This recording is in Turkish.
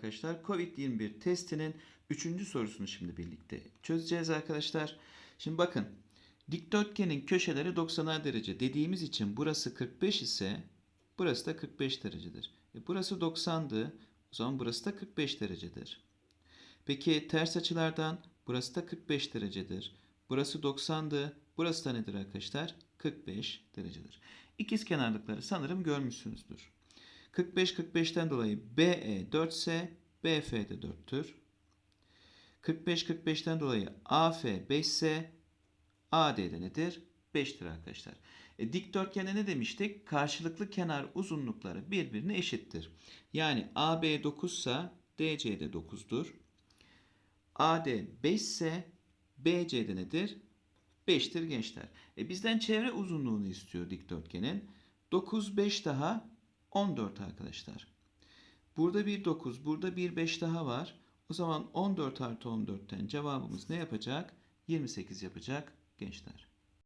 arkadaşlar. Covid-21 testinin 3. sorusunu şimdi birlikte çözeceğiz arkadaşlar. Şimdi bakın. Dikdörtgenin köşeleri 90'ar derece dediğimiz için burası 45 ise burası da 45 derecedir. E burası 90'dı. O zaman burası da 45 derecedir. Peki ters açılardan burası da 45 derecedir. Burası 90'dı. Burası da nedir arkadaşlar? 45 derecedir. İkiz kenarlıkları sanırım görmüşsünüzdür. 45 45'ten dolayı BE 4 ise BF de 4'tür. 45 45'ten dolayı AF 5 ise AD de nedir? 5'tir arkadaşlar. E, dikdörtgende ne demiştik? Karşılıklı kenar uzunlukları birbirine eşittir. Yani AB 9 ise DC de 9'dur. AD 5 ise BC de nedir? 5'tir gençler. E bizden çevre uzunluğunu istiyor dikdörtgenin. 9 5 daha 14 arkadaşlar. Burada bir 9, burada bir 5 daha var. O zaman 14 artı 14'ten cevabımız ne yapacak? 28 yapacak gençler.